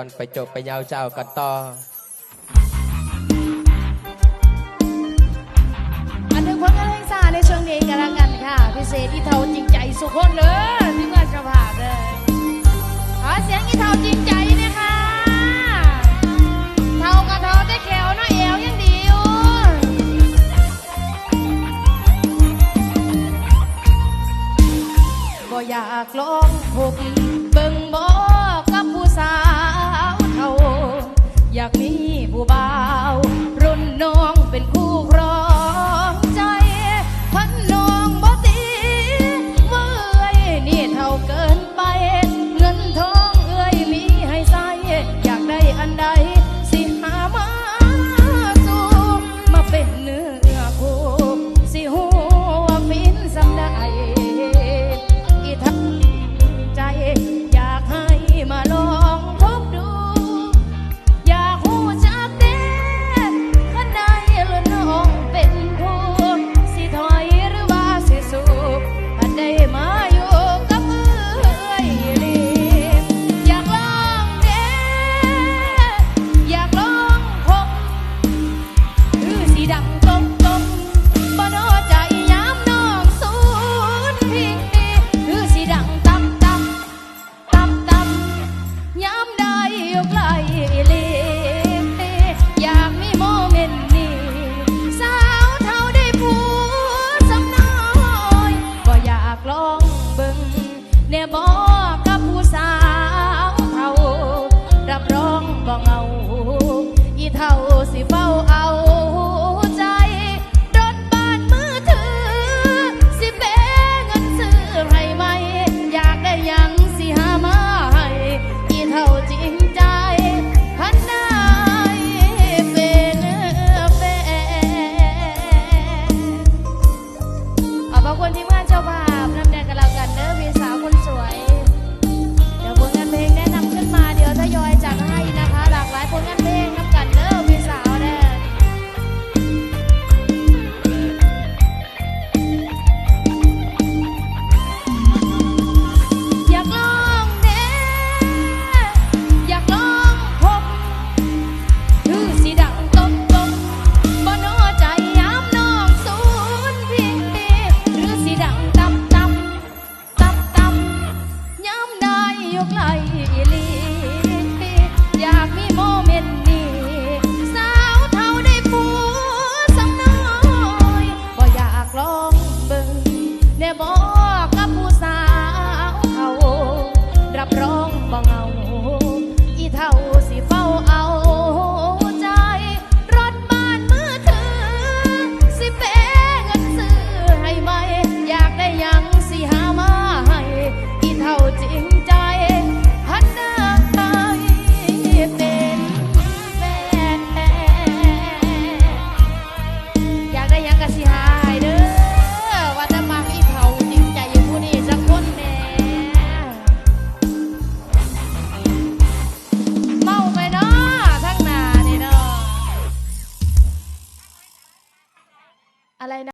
อนไปจบไปยาวเจ้ากันต่ออันหนึ่งผลงานเพลงสาในช่วงนี้กันละกันค่ะ พิเศษอีเทาจริงใจสุขคนเลยที่มื่อเจะผ่าพเลยขอเสียงอีเทาจริงใจนี่ยค่ะเทากระเทาได้แขวน้อยเอวยังดีอยู่ก็อยากลองพบ อย่ากมีมเมนต์สาวเท่าได้ผู้สำน้อยก็อยากลองบิ่งเนี่ยบอกกับผู้สาวเท่ารับรองบ่เงา อีเท่าสิเฝ้าอา อีลี Alena